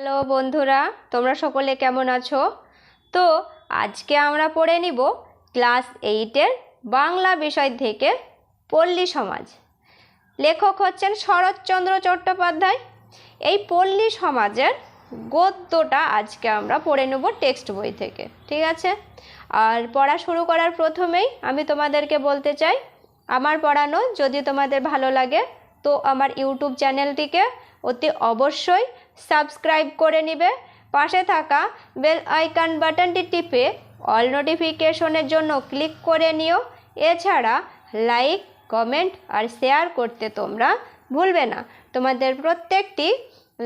Hello বন্ধুরা, তোমরা সকলে কেমন আছো? তো আজকে আমরা পড়ে নিব ক্লাস এইটের বাংলা বিষয় থেকে পল্লী সমাজ। লেখক হচ্ছেন শরৎচন্দ্র চট্টোপাধ্যায়। এই পল্লী সমাজের গদ্যটা আজকে আমরা পড়ে নেব টেক্সট বই থেকে, ঠিক আছে? আর পড়া শুরু করার প্রথমেই আমি তোমাদেরকে বলতে চাই, আমার পড়ানো যদি তোমাদের ভালো লাগে, তো আমার ইউটিউব চ্যানেলটিকে অতি অবশ্যই সাবস্ক্রাইব করে নিবে। পাশে থাকা বেল আইকন বাটনটি টিপে অল নোটিফিকেশনের জন্য ক্লিক করে নিও। এছাড়া লাইক, কমেন্ট আর শেয়ার করতে তোমরা ভুলবে না। তোমাদের প্রত্যেকটি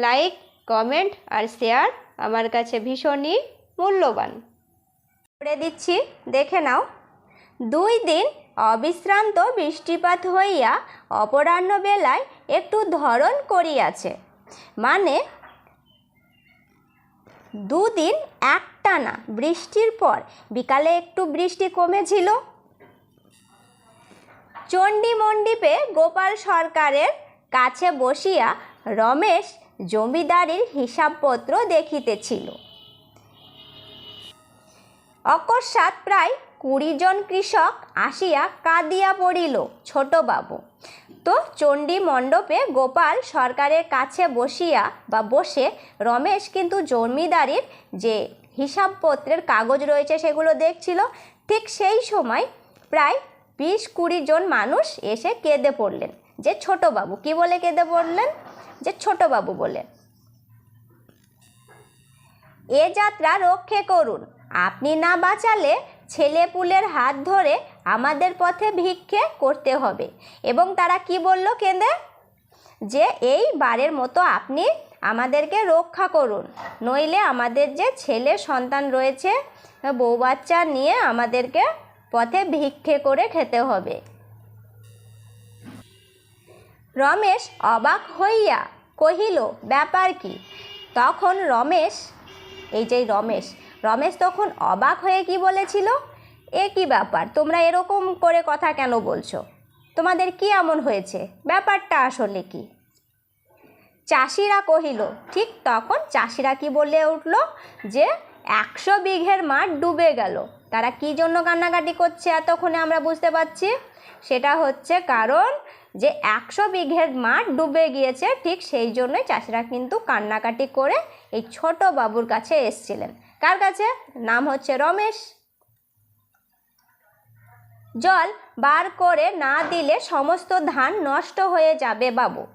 লাইক, কমেন্ট আর শেয়ার আমার কাছে ভীষণই মূল্যবান। করে দিচ্ছি, দেখে নাও। দুই দিন অবিশ্রান্ত বৃষ্টিপাত হইয়া অপরাহ্ন বেলায় একটু ধরন করিয়াছে। মানে দুদিন একটানা বৃষ্টির পর বিকালে একটু বৃষ্টি কমেছিল। চণ্ডী মণ্ডপে গোপাল সরকারের কাছে বসিয়া রমেশ জমিদারির হিসাবপত্র দেখিতেছিল। অকস্মাৎ প্রায় কুড়ি জন কৃষক আসিয়া কাঁদিয়া পড়িল ছোটবাবু। তো চণ্ডী মণ্ডপে গোপাল সরকারের কাছে বসিয়া বা বসে রমেশ কিন্তু জমিদারির যে হিসাবপত্রের কাগজ রয়েছে সেগুলো দেখছিল, ঠিক সেই সময় প্রায় বিশ কুড়ি জন মানুষ এসে কেঁদে পড়লেন। যে ছোটবাবু কি বলে কেঁদে পড়লেন? যে ছোটবাবু বলে, এ যাত্রা রক্ষে করুন। আপনি না বাঁচালে ছেলেপুলের হাত ধরে আমাদের পথে ভিক্ষে করতে হবে। এবং তারা কি বলল কেঁদে? যে, এই বারের মতো আপনি আমাদেরকে রক্ষা করুন। নইলে আমাদের যে ছেলে সন্তান রয়েছে, বউ বাচ্চা নিয়ে আমাদেরকে পথে ভিক্ষে করে খেতে হবে। রমেশ অবাক হইয়া কহিল, ব্যাপার কি? তখন রমেশ, এই যে রমেশ রমেশ তখন অবাক হয়ে কি বলেছিল? এ কি ব্যাপার? তোমরা এরকম করে কথা কেন বলছো? তোমাদের কি এমন হয়েছে? ব্যাপারটা আসলে কি? চাষিরা কহিল, ঠিক তখন চাষিরা কি বলে উঠল যে, একশো বিঘের মাঠ ডুবে গেল। তারা কি জন্য কান্নাকাটি করছে এতক্ষণে আমরা বুঝতে পারছি? সেটা হচ্ছে কারণ যে, একশো বিঘের মাঠ ডুবে গিয়েছে, ঠিক সেই জন্যই চাষিরা কিন্তু কান্নাকাটি করে এই ছোট বাবুর কাছে এসছিলেন। কার কাছে? নাম হচ্ছে রমেশ। জল বার করে না দিলে সমস্ত ধান নষ্ট হয়ে যাবে বাবু।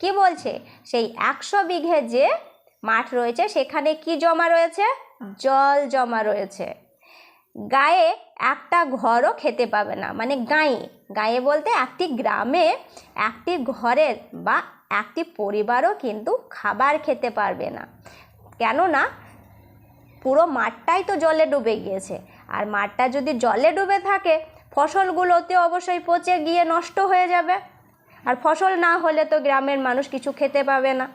কি বলছে? সেই একশো বিঘে যে মাঠ রয়েছে সেখানে কি জমা রয়েছে? জল জমা রয়েছে। গায়ে একটা ঘরও খেতে পাবে না। মানে গায়ে। গায়ে বলতে একটি গ্রামে একটি ঘরের বা একটি পরিবারও কিন্তু খাবার খেতে পারবে না। কেননা পুরো মাঠটাই তো জলে ডুবে গিয়েছে। আর মাঠটা যদি জলে ডুবে থাকে ফসলগুলোতে অবশ্যই পচে গিয়ে নষ্ট হয়ে যাবে। আর ফসল না হলে তো গ্রামের মানুষ কিছু খেতে পাবে না।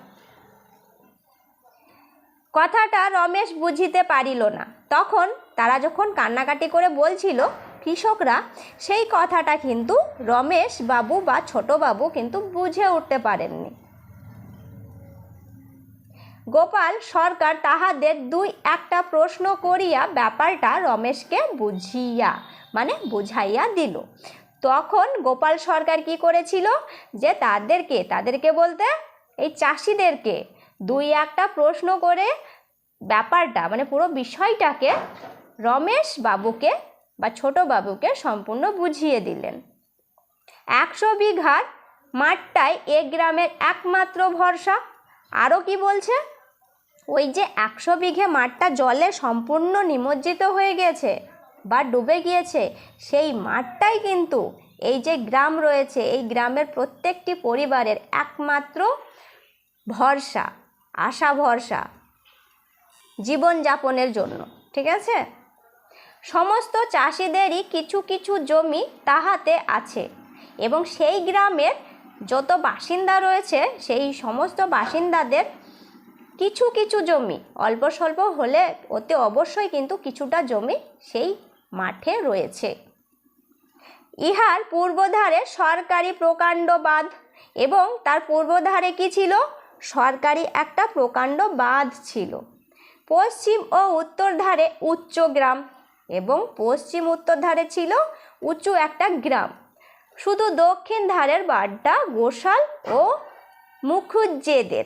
কথাটা রমেশ বুঝিতে পারিল না। তখন তারা যখন কান্নাকাটি করে বলছিল, কৃষকরা, সেই কথাটা কিন্তু রমেশ বাবু বা ছোট বাবু কিন্তু বুঝে উঠতে পারেননি। গোপাল সরকার তাহাদের দুই একটা প্রশ্ন করিয়া ব্যাপারটা রমেশকে বুঝিয়া মানে বুঝাইয়া দিল। তখন গোপাল সরকার কি করেছিল যে তাদেরকে তাদেরকে বলতে এই চাষিদেরকে দুই একটা প্রশ্ন করে ব্যাপারটা মানে পুরো বিষয়টাকে রমেশ বাবুকে বা ছোট বাবুকে সম্পূর্ণ বুঝিয়ে দিলেন। একশো বিঘার মাঠটাই এ গ্রামের একমাত্র ভরসা। আরও কি বলছে? ওই যে একশো বিঘে মাঠটা জলে সম্পূর্ণ নিমজ্জিত হয়ে গেছে। বা ডুবে গিয়েছে, সেই মাঠটাই কিন্তু এই যে গ্রাম রয়েছে, এই গ্রামের প্রত্যেকটি পরিবারের একমাত্র ভরসা, আশা ভরসা জীবনযাপনের জন্য, ঠিক আছে? সমস্ত চাষিদেরই কিছু কিছু জমি তাহাতে আছে এবং সেই গ্রামের যত বাসিন্দা রয়েছে, সেই সমস্ত বাসিন্দাদের কিছু কিছু জমি, অল্প স্বল্প হলে ওতে অবশ্যই কিন্তু কিছুটা জমি সেই মাঠে রয়েছে। ইহার পূর্বধারে সরকারি প্রকাণ্ড বাঁধ এবং তার পূর্বধারে কি ছিল? সরকারি একটা প্রকাণ্ড বাঁধ ছিল। পশ্চিম ও উত্তর ধারে উচ্চ গ্রাম এবং পশ্চিম উত্তর ধারে ছিল উঁচু একটা গ্রাম। শুধু দক্ষিণ ধারের বাড্ডা, গোশাল ও মুখুজ্জেদের।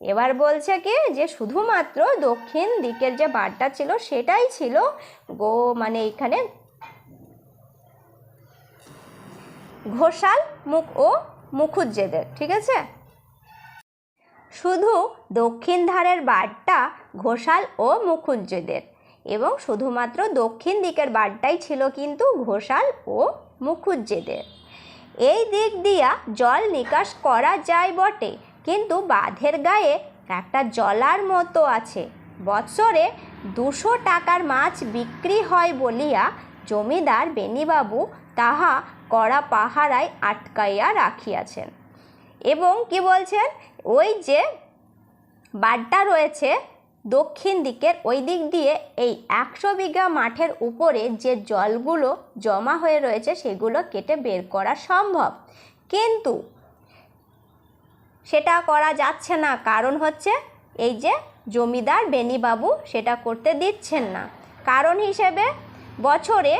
এবার বলছে কি, যে শুধুমাত্র দক্ষিণ দিকের যে বারটা ছিল, সেটাই ছিল গো মানে এখানে ঘোষাল, মুখ ও মুখুজ্জেদের ঠিক আছে? শুধু দক্ষিণ ধারের বারটা ঘোষাল ও মুখুজ্জেদের এবং শুধুমাত্র দক্ষিণ দিকের বাড়টাই ছিল কিন্তু ঘোষাল ও মুখুজ্জেদের এই দিক দিয়া জল নিকাশ করা যায় বটে। কিন্তু বাঁধের গায়ে একটা জলার মতো আছে। বৎসরে দুশো টাকার মাছ বিক্রি হয় বলিয়া জমিদার বেনিবাবু তাহা কড়া পাহারায় আটকাইয়া রাখিয়াছেন। এবং কি বলছেন? ওই যে বাড্ডা রয়েছে দক্ষিণ দিকের ওই দিক দিয়ে এই একশো বিঘা মাঠের উপরে যে জলগুলো জমা হয়ে রয়েছে সেগুলো কেটে বের করা সম্ভব। কিন্তু সেটা করা যাচ্ছে না। কারণ হচ্ছে এই যে জমিদার বেনিবাবু সেটা করতে দিচ্ছেন না। কারণ হিসেবে বছরে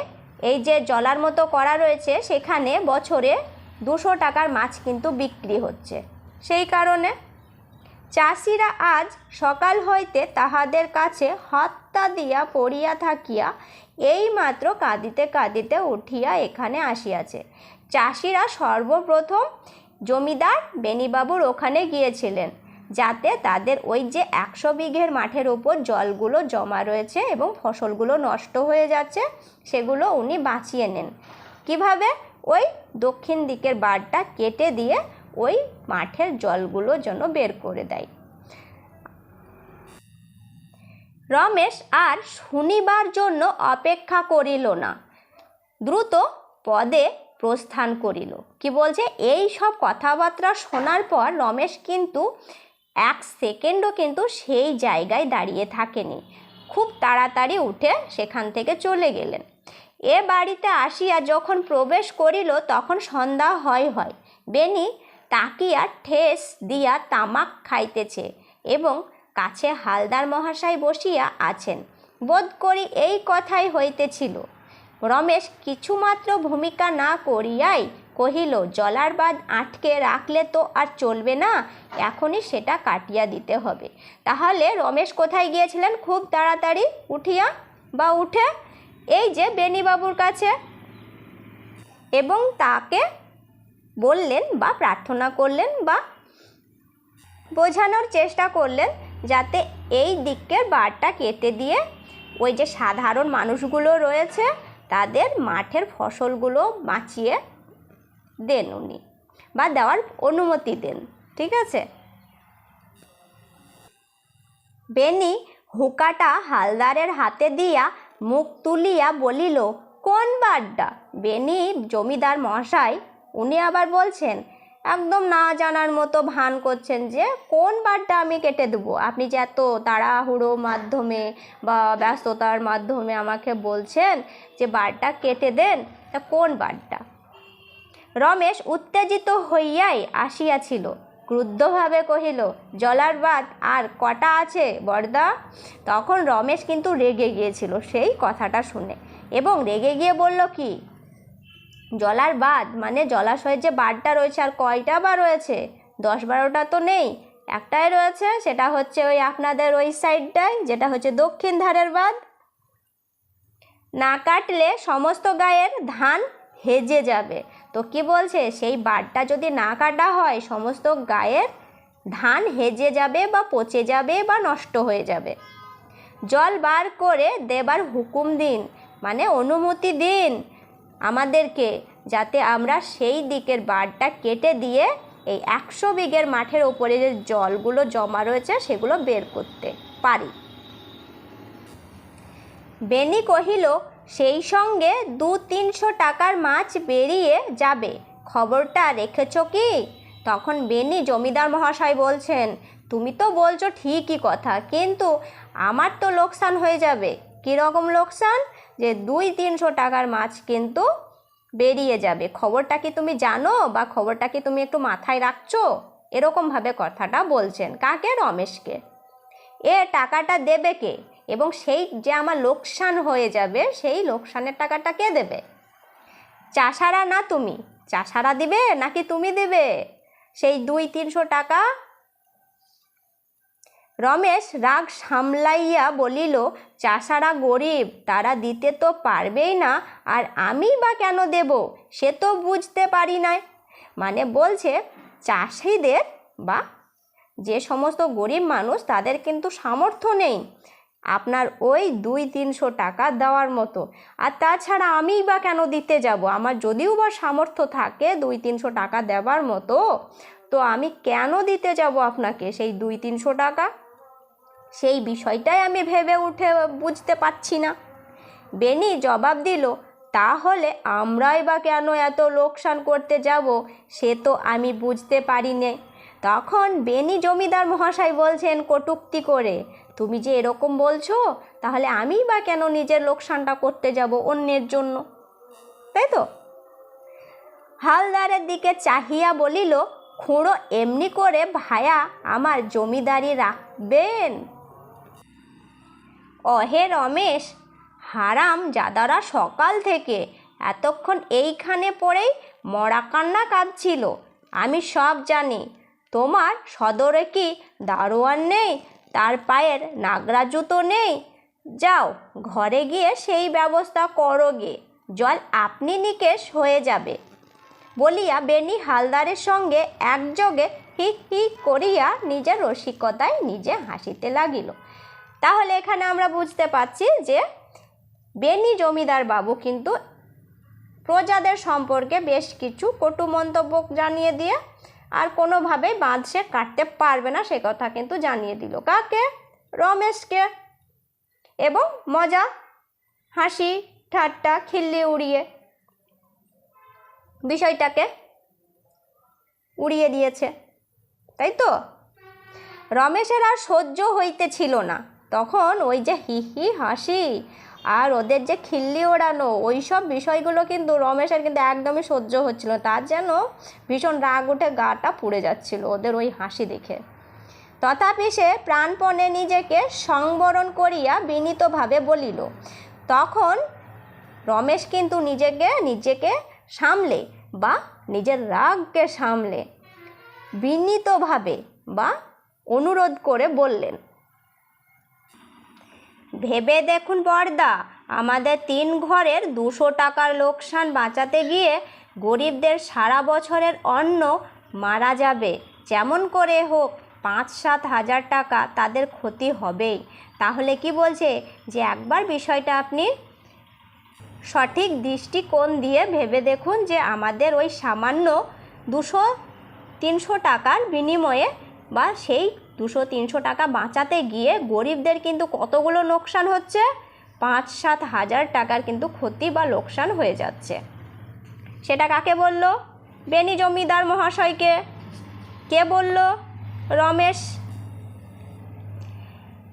এই যে জলার মতো করা রয়েছে, সেখানে বছরে দুশো টাকার মাছ কিন্তু বিক্রি হচ্ছে। সেই কারণে চাষিরা আজ সকাল হইতে তাহাদের কাছে হত্যা দিয়া পড়িয়া থাকিয়া এইমাত্র কাঁদিতে কাঁদিতে উঠিয়া এখানে আসিয়াছে। চাষিরা সর্বপ্রথম জমিদার বেনিবাবুর ওখানে গিয়েছিলেন, যাতে তাদের ওই যে একশো বিঘের মাঠের ওপর জলগুলো জমা রয়েছে এবং ফসলগুলো নষ্ট হয়ে যাচ্ছে, সেগুলো উনি বাঁচিয়ে নেন। কীভাবে? ওই দক্ষিণ দিকের বারটা কেটে দিয়ে ওই মাঠের জলগুলো যেন বের করে দেয়। রমেশ আর শুনিবার জন্য অপেক্ষা করিল না। দ্রুত পদে প্রস্থান করিল। কি বলছে? এই সব কথাবার্তা শোনার পর রমেশ কিন্তু এক সেকেন্ডও কিন্তু সেই জায়গায় দাঁড়িয়ে থাকেনি। খুব তাড়াতাড়ি উঠে সেখান থেকে চলে গেলেন। এ বাড়িতে আসিয়া যখন প্রবেশ করিল তখন সন্ধ্যা হয় হয়। বেনি তাকিয়া ঠেস দিয়া তামাক খাইতেছে এবং কাছে হালদার মহাশয় বসিয়া আছেন। বোধ করি এই কথাই হইতেছিল। রমেশ কিছুমাত্র ভূমিকা না করিয়াই কহিল, জলার বাদ আটকে রাখলে তো আর চলবে না, এখনই সেটা কাটিয়া দিতে হবে তাহলে রমেশ কোথায় গিয়েছিলেন খুব তাড়াতাড়ি? উঠিয়া, বা উঠে, এই যে বেনিবাবুর কাছে। এবং তাকে বললেন বা প্রার্থনা করলেন বা বোঝানোর চেষ্টা করলেন যাতে এই দিকের বারটা কেটে দিয়ে ওই যে সাধারণ মানুষগুলো রয়েছে তাদের মাঠের ফসলগুলো বাঁচিয়ে দেন উনি বা দেওয়ার অনুমতি দেন, ঠিক আছে? বেনি হুকাটা হালদারের হাতে দিয়া মুখ তুলিয়া বলিল, কোন বাড্ডা? বেনি জমিদার মশাই উনি আবার বলছেন একদম না জানার মতো ভান করছেন যে কোন বারটা আমি কেটে দেবো? আপনি যে এত তাড়াহুড়ো মাধ্যমে বা ব্যস্ততার মাধ্যমে আমাকে বলছেন যে বারটা কেটে দেন, তা কোন বারটা? রমেশ উত্তেজিত হইয়াই আসিয়াছিল। ক্রুদ্ধভাবে কহিল, জলার বাদ আর কটা আছে বর্দা তখন রমেশ কিন্তু রেগে গিয়েছিল সেই কথাটা শুনে। এবং রেগে গিয়ে বলল, কি? জলার বাদ মানে জলাশয়ের যে বাঁধটা রয়েছে আর কয়টা বা রয়েছে? দশ বারোটা তো নেই। একটাই রয়েছে, সেটা হচ্ছে ওই আপনাদের ওই সাইডটায় যেটা হচ্ছে দক্ষিণ ধারের বাঁধ। না কাটলে সমস্ত গায়ের ধান হেজে যাবে। তো কি বলছে? সেই বাঁধটা যদি না কাটা হয়, সমস্ত গায়ের ধান হেজে যাবে বা পচে যাবে বা নষ্ট হয়ে যাবে। জল বার করে দেবার হুকুম দিন মানে অনুমতি দিন। আমাদেরকে যাতে আমরা সেই দিকের বাঁধটা কেটে দিয়ে এই একশো বিঘের মাঠের ওপরে যে জলগুলো জমা রয়েছে সেগুলো বের করতে পারি। বেনি কহিল, সেই সঙ্গে দু তিনশো টাকার মাছ বেরিয়ে যাবে। খবরটা রেখেছ কি? তখন বেনি জমিদার মহাশয় বলছেন, তুমি তো বলছো ঠিকই কথা, কিন্তু আমার তো লোকসান হয়ে যাবে। কীরকম লোকসান? যে দুই তিনশো টাকার মাছ কিন্তু বেরিয়ে যাবে। খবরটা কি তুমি জানো বা খবরটা কি তুমি একটু মাথায় রাখছো? এরকমভাবে কথাটা বলছেন। কাকে? রমেশকে। এ টাকাটা দেবে কে? এবং সেই যে আমার লোকসান হয়ে যাবে, সেই লোকসানের টাকাটা কে দেবে? চাষারা না তুমি? চাষারা দিবে নাকি তুমি দেবে? সেই দুই তিনশো টাকা রমেশ রাগ সামলাইয়া বলিল, চাষারা গরিব, তারা দিতে তো পারবেই না, আর আমি বা কেন দেব? সে তো বুঝতে পারি নাই। মানে বলছে, চাষিদের বা যে সমস্ত গরিব মানুষ, তাদের কিন্তু সামর্থ্য নেই। আপনার ওই দুই তিনশো টাকা দেওয়ার মতো। আর তাছাড়া আমিই বা কেন দিতে যাব? আমার যদিও বা সামর্থ্য থাকে দুই তিনশো টাকা দেওয়ার মতো, তো আমি কেন দিতে যাব আপনাকে সেই দুই তিনশো টাকা? সেই বিষয়টাই আমি ভেবে উঠে বুঝতে পারছি না। বেনি জবাব দিল, তাহলে আমরাই বা কেন এত লোকসান করতে যাব সে তো আমি বুঝতে পারি নে তখন বেনি জমিদার মহাশয় বলছেন, কটুক্তি করে, তুমি যে এরকম বলছো, তাহলে আমি বা কেন নিজের লোকসানটা করতে যাব অন্যের জন্য? তাই তো? হালদারের দিকে চাহিয়া বলিল, খুঁড়ো এমনি করে ভায়া আমার জমিদারি রাখবেন? অহে রমেশ, হারাম জাদারা সকাল থেকে। এতক্ষণ এইখানে পড়েই মরা কান্না কাঁদছিল। আমি সব জানি। তোমার সদরে কি দারোয়ান নেই? তার পায়ের নাগরা জুতো নেই? যাও, ঘরে গিয়ে সেই ব্যবস্থা করো গে। জল আপনি নিকেশ হয়ে যাবে। বলিয়া বেনি হালদারের সঙ্গে একযোগে হি হি করিয়া নিজের রসিকতায় নিজে হাসিতে লাগিল। তাহলে এখানে আমরা বুঝতে পারছি যে বেনি জমিদার বাবু কিন্তু প্রজাদের সম্পর্কে বেশ কিছু কটু মন্তব্য জানিয়ে দিয়ে আর কোনোভাবেই বাঁধ সে কাটতে পারবে না, সে কথা কিন্তু জানিয়ে দিল। কাকে? রমেশকে। এবং মজা, হাসি, ঠাট্টা, খিল্লি উড়িয়ে বিষয়টাকে উড়িয়ে দিয়েছে। তাই তো? রমেশের আর সহ্য হইতেছিল না। তখন ওই যে হি হি হাসি আর ওদের যে খিল্লি ওড়ানো, ওই সব বিষয়গুলো কিন্তু রমেশের কিন্তু একদমই সহ্য হচ্ছিল তার যেন ভীষণ রাগ উঠে গাটা পুড়ে যাচ্ছিল ওদের ওই হাসি দেখে। তথাপি সে প্রাণপণে নিজেকে সংবরণ করিয়া বিনীতভাবে বলিল, তখন রমেশ কিন্তু নিজেকে নিজেকে সামলে বা নিজের রাগকে সামলে বিনীতভাবে বা অনুরোধ করে বললেন। ভেবে দেখুন বর্দা, আমাদের তিন ঘরের দুশো টাকার লোকসান বাঁচাতে গিয়ে গরিবদের সারা বছরের অন্ন মারা যাবে। যেমন করে হোক, পাঁচ সাত হাজার টাকা তাদের ক্ষতি হবেই। তাহলে কি বলছে যে একবার বিষয়টা আপনি সঠিক দৃষ্টিকোণ দিয়ে ভেবে দেখুন যে আমাদের ওই সামান্য দুশো, তিনশো টাকার বিনিময়ে বা সেই দুশো তিনশো টাকা বাঁচাতে গিয়ে গরিবদের কিন্তু কতগুলো লোকসান হচ্ছে? পাঁচ সাত হাজার টাকার কিন্তু ক্ষতি বা লোকসান হয়ে যাচ্ছে। সেটা কাকে বলল? বেনি জমিদার মহাশয়কে। কে বলল? রমেশ।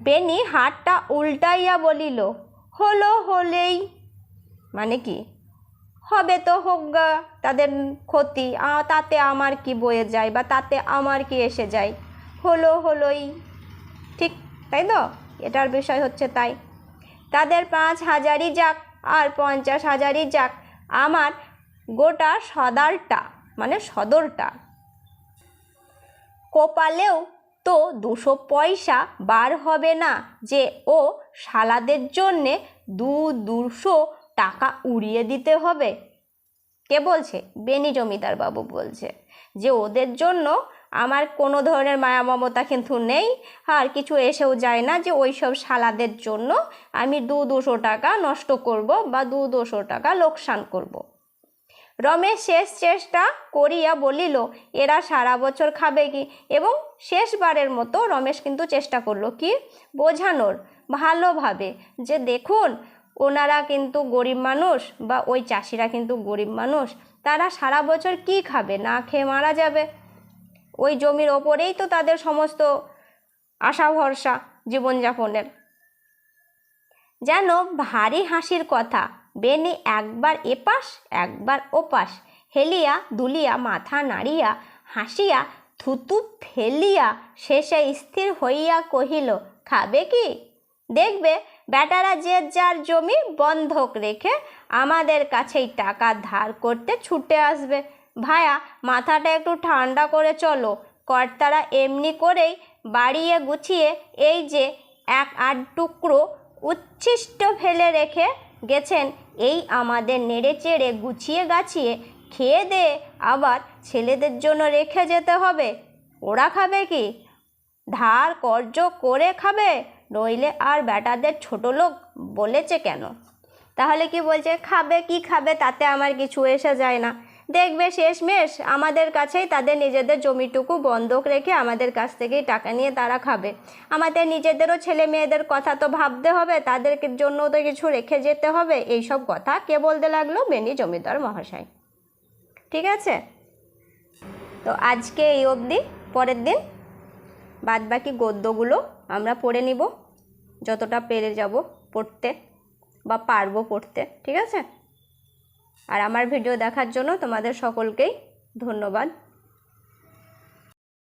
বেনি হাতটা উল্টাইয়া বলিল, হলো হলেই। মানে কি? হবে তো হোক তাদের ক্ষতি। তাতে আমার কি বয়ে যায় বা তাতে আমার কি এসে যায়? হলো হলোই। ঠিক তাই তো? এটার বিষয় হচ্ছে তাই। তাদের পাঁচ হাজারই যাক আর পঞ্চাশ হাজারই যাক, আমার গোটা সদারটা মানে সদরটা। কোপালেও তো দুশো পয়সা বার হবে না যে ও শালাদের জন্যে দু দুশো টাকা উড়িয়ে দিতে হবে। কে বলছে? বেনি জমিদার বাবু বলছে যে ওদের জন্য আমার কোনো ধরনের মায়া মমতা কিন্তু নেই। আর কিছু এসেও যায় না যে ওই সব শালাদের জন্য আমি দু দুশো টাকা নষ্ট করব বা দু দুশো টাকা লোকসান করব। রমেশ শেষ চেষ্টা করিয়া বলিল, এরা সারা বছর খাবে কি? এবং শেষবারের মতো রমেশ কিন্তু চেষ্টা করল, কি? বোঝানোর, ভালোভাবে। যে দেখুন, ওনারা কিন্তু গরিব মানুষ বা ওই চাষিরা কিন্তু গরিব মানুষ, তারা সারা বছর কি খাবে? না খেয়ে মারা যাবে। ওই জমির ওপরেই তো তাদের সমস্ত আশা ভরসা জীবনযাপনের। যেন ভারী হাসির কথা বেনি একবার এপাশ, একবার ওপাশ, হেলিয়া দুলিয়া, মাথা নাড়িয়া, হাসিয়া থুতু ফেলিয়া, শেষে স্থির হইয়া কহিল, খাবে কি? দেখবে, বেটারা যে যার জমি বন্ধক রেখে আমাদের কাছেই টাকা ধার করতে ছুটে আসবে। ভায়া, মাথাটা একটু ঠান্ডা করে চলো। কর্তারা এমনি করেই বাড়িয়ে গুছিয়ে এই যে এক আট টুকরো উচ্ছিষ্ট ফেলে রেখে গেছেন। এই আমাদের নেড়ে চেড়ে গুছিয়ে গাছিয়ে খেয়ে দে, আবার ছেলেদের জন্য রেখে যেতে হবে। ওরা খাবে কি? ধার কর্য করে খাবে? নইলে আর বেটাদের ছোট লোক বলেছে কেন? তাহলে কি বলছে, খাবে কি খাবে তাতে আমার কিছু এসে যায় না। দেখবে শেষমেশ আমাদের কাছেই তাদের নিজেদের জমিটুকু বন্ধক রেখে আমাদের কাছ থেকেই টাকা নিয়ে তারা খাবে। আমাদের নিজেদেরও ছেলে মেয়েদের কথা তো ভাবতে হবে, তাদের জন্য তো কিছু রেখে যেতে হবে, এইসব কথা কে বলতে লাগল বেনি জমিদার মহাশয়। ঠিক আছে? তো আজকে এই অবধি, পরের দিন বাদ বাকি গদ্যগুলো আমরা পড়ে নিব, যতটা পেরে যাব পড়তে বা পারব পড়তে। ঠিক আছে? আর আমার ভিডিও দেখার জন্য তোমাদের সকলকেই ধন্যবাদ।